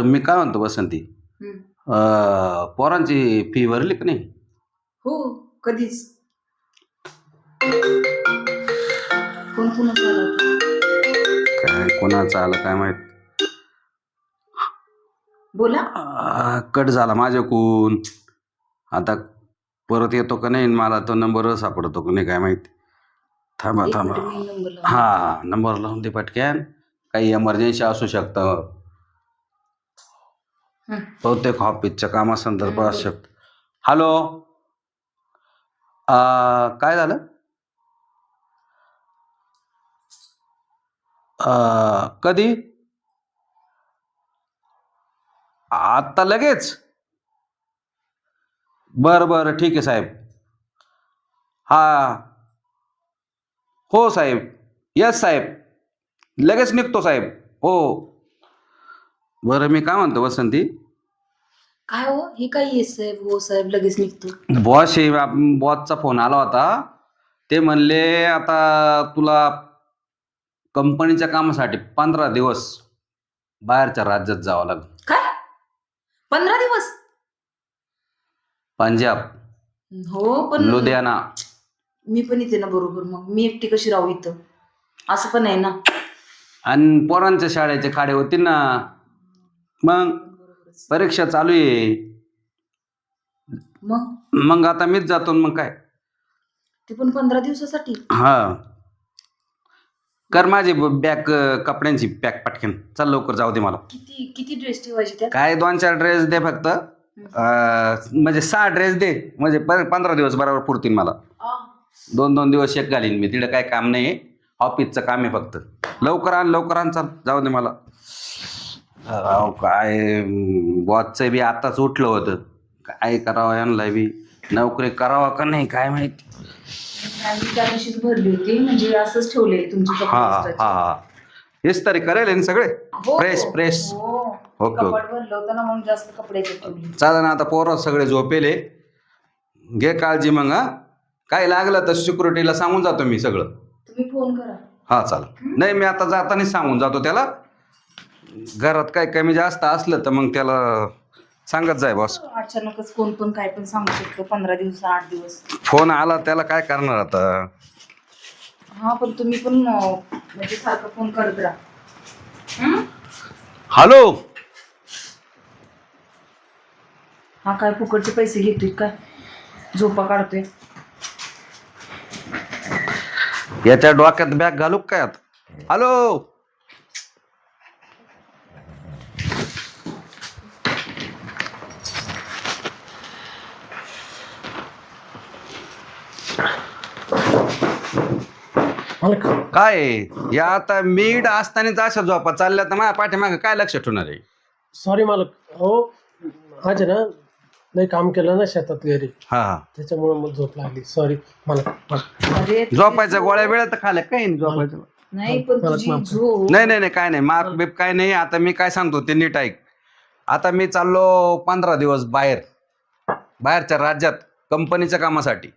बरं मी काय म्हणतो बसंती हम्म. अं, पोरांची फी भरली की नाही? हो कधीच. कोण? काय कोणाचं आलं काय माहीत? बोला. कट झाला माझ्याकून. आता परत येतो का नाही? मला तो नंबर सापडतो का नाही काय माहीत? थांबा एक थांबा. मिनिट, मी number लावते. हा नंबर लावून दे पटक्यान काही एमर्जन्सी असू शकतं. बहुतेक ऑफिसच्या कामासंदर्भात हं, असू शकतं हॅलो। काय झालं? कधी? आत्ता लगेच? बरं बरं ठीक आहे साहेब. हा. हो साहेब. यस साहेब. लगेच निघतो साहेब. हो. बरं मी काय म्हणतो वसंती? काय हो? हे काय आहे साहेब हो साहेब लगेच निघतो. बॉस आप- बॉसचा फोन आला होता. ते म्हणले आता तुला कंपनीच्या कामासाठी पंधरा दिवस बाहेरच्या राज्यात जावं लागेल. काय? पंधरा दिवस? पंजाब. हो पण लुधियाना. मी पण येते ना बरोबर मग मी एकटी कशी राहू इथं? असं पण आहे ना. आणि पोरांच्या शाळेचे खाडे होतील ना. मग परीक्षा चालू आहे. मग? मग आता मीच जातो न मग काय? ते पण पंधरा दिवसासाठी? हा. कर माझी बॅग कपड्यांची पॅक पटकन. चल लवकर जाऊ दे मला. किती किती ड्रेस ठेवायचे त्यात? काय दोन चार ड्रेस दे फक्त. अं, म्हणजे सहा ड्रेस दे. म्हणजे पर- पंधरा दिवस बरोबर पुरतील मला. आ, दोन दोन दिवस एक घालीन मी. तिकडे काय काम नाही ऑफिसचं काम आहे फक्त. लवकर आण लवकर आण चाल. जाऊ दे मला. राव काय बॉसचं बी आताच उठलं होतं. काय करावं यांना बी? नोकरी करावा का नाही काय माहिती? आम्ही त्या दिवशीच भरली होती म्हणजे असंच ठेवलेली तुमची हा. हा हा. हेच तरी करेल ना सगळे? हो, प्रेस हो, प्रेस हो. ओके. कपाट भरलं होतं ना म्हणून जास्त कपडे याच्यात ठेवले चालेल ना आता पोरं सगळे झोपेले. घे काळजी मग हा. काय लागलं तर सिक्युरिटीला सांगून जातो मी सगळं. तुम्ही फोन करा. हा चालेल. नाही मी आता जातानाच सांगून जातो त्याला. घरात काय कमी जास्त असलं तर मग त्याला सांगत जाय बॉस अचानकच कोण पण काय पण सांगू शकतो. पंधरा दिवस आठ दिवस. फोन आला त्याला काय करणार आता? हा पण तुम्ही पण अं, म्हणजे सारखं फोन करत राहा. हं? हॅलो हा काय फुकटचे पैसे घेतोय काय? झोपा काढतोय. याच्या डोक्यात बॅग घालू का काय आता? हॅलो काय? या आता मीड असतानाच अशा झोपा चालल्या तर माझ्या पाठीमागे काय लक्ष ठेवणार आहे? सॉरी मालक. हो आज ना नाही काम केलं ना शेतात घरी हा हा. त्याच्यामुळे मग झोप लागली. सॉरी मालक मालक. अरे झोपायच्या गोळ्या वेळा तर खाल्या काही नाही झोपायचं? नाही पण मला तुझी माफ कर. झोप. नाही नाही नाही काय नाही. मार्क बिप काय नाही. आता मी काय सांगतो ते नीट ऐक. आता मी चाललो पंधरा दिवस बाहेर. बाहेरच्या राज्यात कंपनीच्या कामासाठी.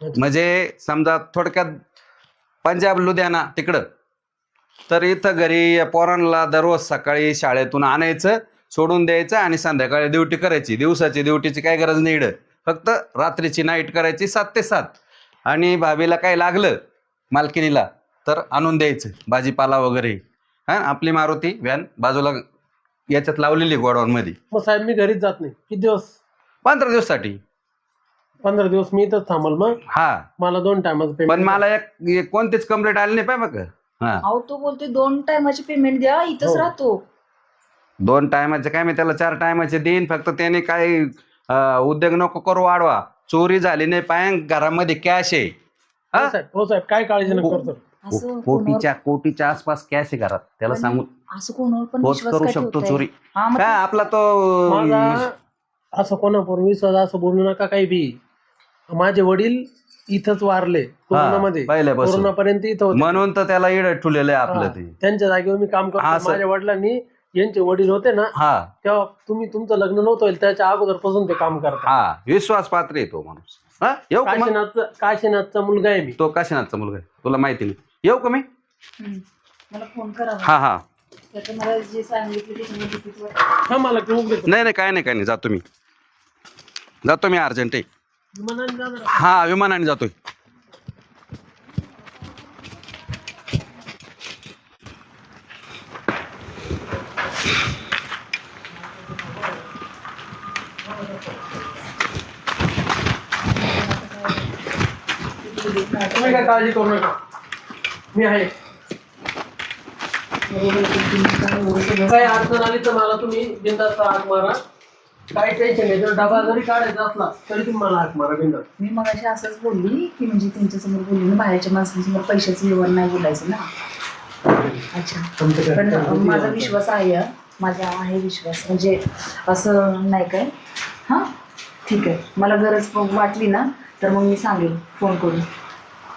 म्हणजे समजा थोडक्यात पंजाब लुधियाना तिकडं. तर इथं घरी या पोरांना दररोज सकाळी शाळेतून आणायचं सोडून द्यायचं आणि संध्याकाळी ड्युटी करायची. दिवसाची ड्युटीची काय गरज नाही फक्त रात्रीची नाईट करायची सात ते सात. आणि भाभीला काय लागलं मालकिनीला तर आणून द्यायचं भाजीपाला वगैरे. हां आपली मारुती व्हॅन बाजूला याच्यात लावलेली गोडाऊनमध्ये. मग साहेब मी घरीच जात नाही. किती दिवस? पंधरा दिवसासाठी. पंधरा दिवस मी इथंच थांबल मग. हा. मला दोन टायमाचं पण पेमेंट मला एक एक कोणतीच कंप्लेंट आली नाही पाहिजे बघ. हा. अहो तो बोलतोय दोन टायमाची पेमेंट द्या इथंच हो. राहतो. दोन टायमाचे काय मी त्याला चार टायमाचे देईन फक्त त्याने काही अं, उद्योग नको करू वाढवा. चोरी झाली नाही पाय घरामध्ये कॅश आहे. हा? हो साहेब हो साहेब काय काळजी असं कोटीच्या कोटीच्या आसपास कॅश आहे घरात. त्याला पण सांगून असं कोणावर पण विश्वास करू काय शकतो ठेवताय? चोरी. हा मग काय आपला तो माझा असं कोणापूर विश्वास असं बोलू नका काही बी. माझे वडील इथंच वारले कोरोनामध्ये. पहिल्यापासून. कोरोनापर्यंत इथं होते. म्हणून तर त्याला इड ठुलेलं आहे आपलं हा. ते. त्यांच्या जागेवर मी काम हा, करतो. सर. माझ्या वडिलांनी यांचे वडील होते ना हा. तेव्हा तुम्ही तुमचं लग्न नव्हतं होईल त्याच्या अगोदरपासून ते काम करता. हा विश्वास पात्र आहे तो माणूस. हा येऊ का मग? काशीनाथचा काशीनाथचा मुलगा आहे मी. तो काशीनाथचा मुलगा आहे. तुला माहिती नाही. येऊ का मी? हम्म. मला फोन करा हा हा. त्याचं मला जे सांगितलं हा मला नाही नाही काय नाही काय नाही. जातो मी जातो मी अर्जंट आहे. हा विमानाने जातोय. तुम्ही काय काळजी करू नका. मी आहे. काही अडचण आली तर मला तुम्ही बिंदास्त हाक मारा. काय टेन्शन नाही. जर डबा जरी काढायचा असला तरी तुम्ही मला हाक मारा मी मग अशी असंच बोलली की म्हणजे त्यांच्यासमोर बोलली ना बाहेरच्या माणसांसमोर पैशाचं व्यवहार नाही बोलायचं ना. अच्छा. पण माझा विश्वास आहे हं. माझा आहे विश्वास. म्हणजे असं नाही काय? हां? ठीक आहे. मला गरज प- वाटली ना तर मग मी सांगेल फोन करून.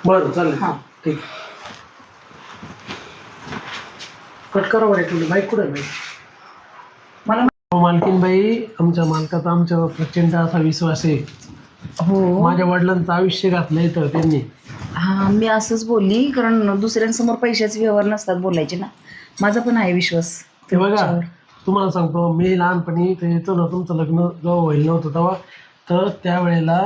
बरं चालेल. हा. ठीक. कट करा बरं तुम्ही बाईक कुठे बाईक मला मालकीन बाई आमच्या मालकाचा आमच्यावर प्रचंड असा विश्वास आहे. हो. माझ्या वडिलांचं आयुष्य घातलं इथं त्यांनी. हा मी असंच बोलली कारण दुसऱ्यांसमोर पैशाचे व्यवहार नसतात बोलायचे ना. माझा पण आहे विश्वास ते बघा. तुम्हाला सांगतो मी लहानपणी ते येतो ना तुमचं लग्न जेव्हा होईल नव्हतं तेव्हा तर त्यावेळेला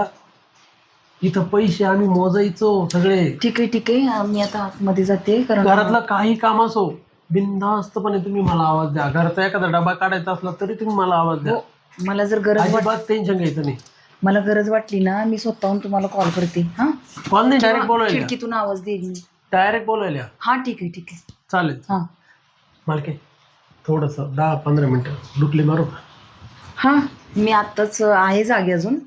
इथं पैसे आम्ही मोजायचो सगळे. ठीक आहे ठीक आहे मी आता आतमध्ये जाते कारण घरातलं काही काम असो बिनधास्तपणे तुम्ही मला आवाज द्या. घरचा एखादा डबा काढायचा असला तरी तुम्ही मला आवाज द्या. हो, मला जर गरज वाट अजिबात टेन्शन घ्यायचं नाही. मला गरज वाटली ना मी स्वतःहून तुम्हाला कॉल करते. हा? कॉल नाही डायरेक्ट किंवा बोलायला खिडकीतून आवाज देईल मी. डायरेक्ट बोलायला हा ठीक आहे ठीक आहे. चालेल. हा. मालके थोडंसं दहा पंधरा मिनटं डुकली मारू का? हा मी आत्ताच आहे जागी अजून.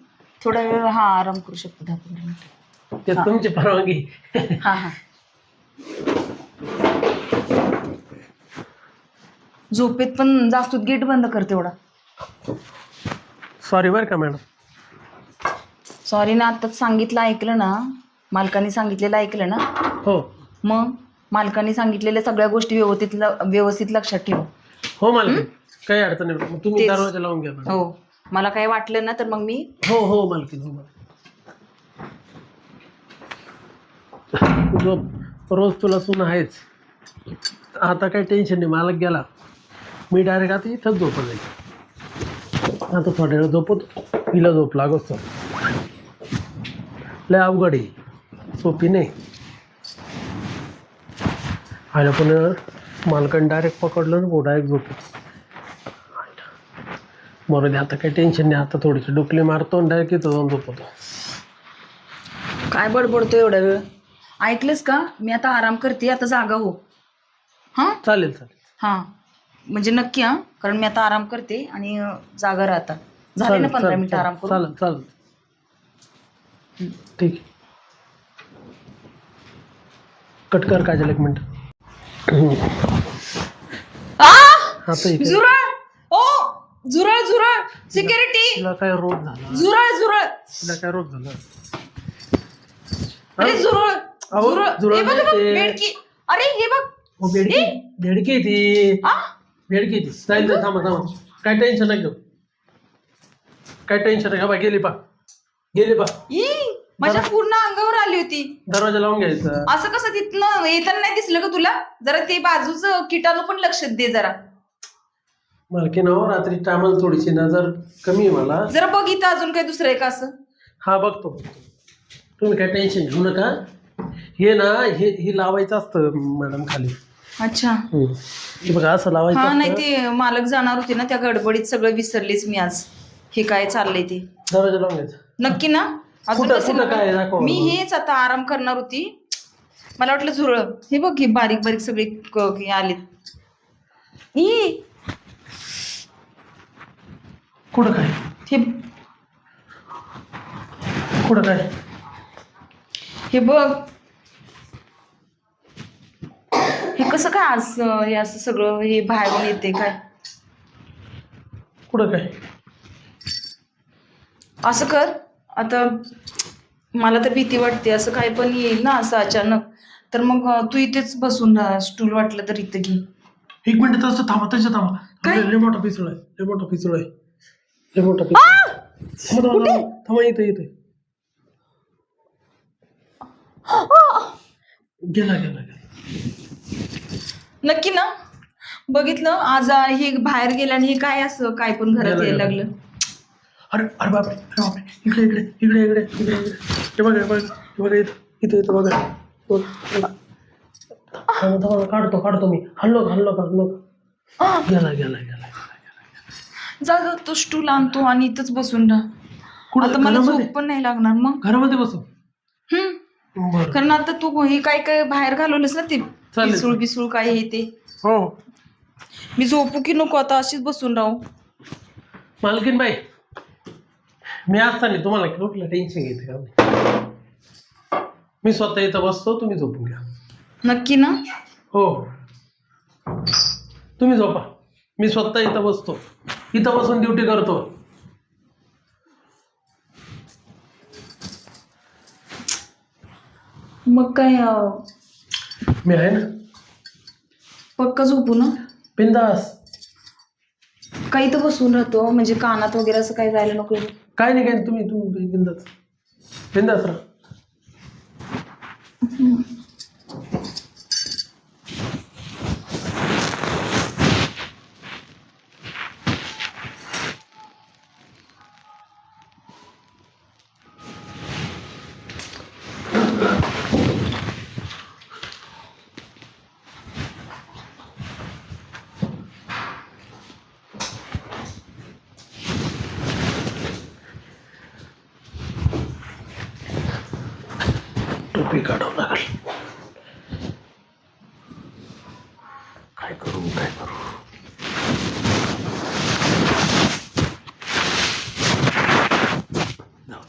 थोडा वेळ हा आराम करू शकतो दहा पंधरा मिनिटं. ते तुमची परवानगी. हा हा. झोपेत पण जास्त गेट बंद कर तेवढा. सॉरी बरं का मॅडम सॉरी ना आत्ताच सांगितलं ऐकलं ना. मालकाने सांगितलेलं ऐकलं ना. हो. मग मालकाने सांगितलेल्या सगळ्या गोष्टी व्यवस्थित ल- व्यवस्थित लक्षात ठेव. हो मालकी काही अडचण नाही. मग तुम्ही तेच. दरवाजा लावून घ्या मॅडम. हो. मला काय वाटलं ना तर मग मी हो हो मालकी हो मालकी. झोप रोज तुला सून आहेच आता काही टेन्शन नाही मालक गेला. मी डायरेक्ट आता इथंच झोपत जाईल आता थोड्या वेळ झोपत हिला झोप लागत लय अवघड आहे. सोपी नाही. आल्या पण मालकाने डायरेक्ट पकडलं ना डायरेक्ट झोपत. बरं दे आता काही टेन्शन नाही आता थोडीशी डुकली मारतो आणि डायरेक्ट इथं जाऊन झोपतो. काय बडबडतो एवढा वेळ? ऐकलंस का? मी आता आराम करते आता जागा हो. हां? चालेल चालेल. हां. म्हणजे नक्की हां. कारण मी आता आराम करते आणि जागा राहता. झाले चालेल ना पंधरा चालेल, मिनिटं आराम चालेल करून? चालेल चालेल. ठीक. आहे कट कर काजल एक मिनिट. इथे. झुरळ! ओ! झुरळ झुरळ! सिक्युरिटी! तिला काय रोग झाला? झुरळ झुरळ! तिला काय रोग झाला? अरे झुरळ! अहो, झुरळ! झुरळ हे बघ, नाही बघ, ते. बेडकी! अरे हे बघ! हो बेडकी. बेडकी आहे ती. आ? बेडकी आहे ती जाईल जाईल, थांबा थांबा. काय टेन्शन नाही घेऊ. काय टेन्शन नाही. बा गेली पा. गेली पा. ई माझ्या पूर्ण अंगावर आली होती. दरवाजा लावून घ्यायचा. असं कसं तिथनं येताना नाही दिसलं का तुला? जरा ते बाजूचं किटाणू पण लक्ष दे जरा. मालकी ना हो, रात्री टायमाला थोडीशी नजर कमी आहे मला. जरा बघ इथं अजून काय दुसरं आहे का असं. हा बघतो. तुम्ही काय टेन्शन घेऊ नका. हे ना हे हे लावायचं असतं मॅडम खाली. अच्छा. हे. बघा असं लावायचं हा नाही असतं. ते मालक जाणार होते ना त्या गडबडीत सगळं विसरलीच मी आज. हे काय चाललंय ते? दरवाजा लावून घ्यायचं. नक्की ना? अजून कुठं- कुठं? काय आहे? दाखव मी. हेच आता आराम करणार होती. मला वाटलं झुरळ. हे बघ हे बारीक बारीक सगळे क- हे आलेत. ई! कुठं काय? हे कुठं काय? हे बघ. हे कसं काय आज अं, हे असं सगळं हे बाहेरून येते काय? कुठं काय? असं कर. आता मला तर भीती वाटते असं काय पण येईल ना असं अचानक. तर मग अं, तू इथेच बसून राहा स्टूल वाटलं तर इथं घे. एक मिनिट तसं थांबा तसं थांबा. काय? मोठा पिसळ आहे मोठा पिसळ आहे. मोठा पिसळ थांबा इथे इथे. गेला गेला गेला. नक्की ना. बघितलं आज ही बाहेर गेला आणि हे काय असं काय पण घरात यायला गेला. लागलं. अरे अरे बापरे अरे बापरे. इकडे इकडे इकडे इकडे इकडे इकडे. हे बघा हे बघा हे बघा इथं इथं इथं बघा. बघ, बघ. थांबा, थांबा, काढतो काढतो मी. हल्लो हल्लो हल्लो. गेला गेला गेला जा जा, तो स्टूल आणतो आणि इथंच बसून राहा. कुठं? आता मला घरामध्ये? झोप पण नाही लागणार मग. घरामध्ये बसू? हम्म. बरं. कारण आता तू हे काय काय बाहेर घालवलंस ना ते चालेल. बिसूळ बिसूळ काय हे ते. हो. मी झोपू की नको आता अशीच बसून राहू. मालकीन बाई मी असताना तुम्हाला कुठलं टेन्शन घेते का? नाही? मी स्वतः इथं बसतो तुम्ही झोपून घ्या. नक्की ना? हो. तुम्ही झोपा. मी स्वतः इथं बसतो. इथं बसून ड्युटी करतो. मग काय अं, मी आहे ना. पक्का झोपू ना. बिंदास. काही तर बसून राहतो म्हणजे कानात वगैरे असं काही जायला नको. काय नाही काय नाही, तुम्ही तुम्ही बिंदास. बिंदास राहा. टोपी काढावं लागेल काय करू काय करू?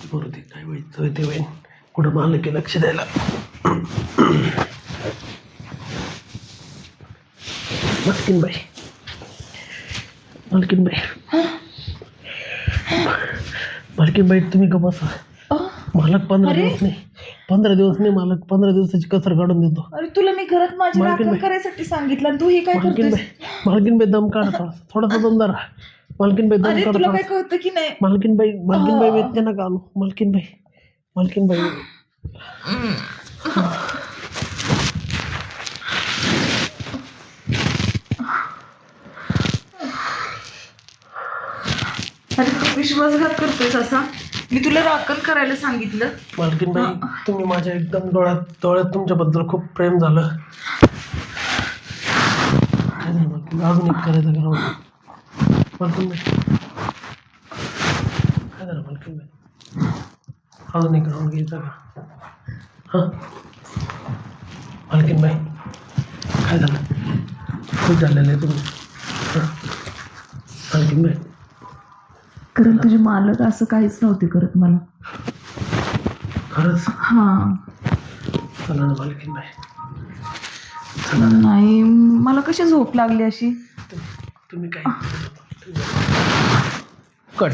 बरं ते काय व्हायचं ते होईन कुठं मालकी लक्ष द्यायला? मालकीन बाई. मालकीन बाई. मालकीन बाई तुम्ही का अं, मालक पंधरा? दिवस नाही. पंधरा दिवस नाही मालक पंधरा दिवसाची कसर काढून देतो. अरे तुला मी घरात माझी मालकीण राखण बाई. करायसाठी सांगितलं आणि तू हे काय मालकीन करतोय बाई. मालकीन बाई दम काढा थोडासा. थोडासा दम धरा. मालकीन बाई दम अरे काढा तुला काय थोडासा. कळतं की नाही? मालकीन बाई मालकीन बाई. वेदते नका आणू. मालकीन बाई. मालकीन बाई. अरे तू विश्वासघात करतोयस असा? मी तुला राखण करायला सांगितलं. मालकीन तुम्ही माझ्या एकदम डोळ्यात डोळ्यात तुमच्याबद्दल खूप प्रेम झालं. काय मालकीन? अजून एक करायचं का राहू दे? मालकीन बाई काय झालं मालकीन बाई अजून एक राऊंड घ्यायचा का? हां? मालकीन बाई काय झालं? खूप झालेलं आहे तुम्ही. हां? मालकीन बाई कारण तुझे मालक असं काहीच नव्हते करत मला. खरंच? हा. चला ना मालकीन बाई. नाही मला कशी झोप लागली अशी? तुम्ही काय कट.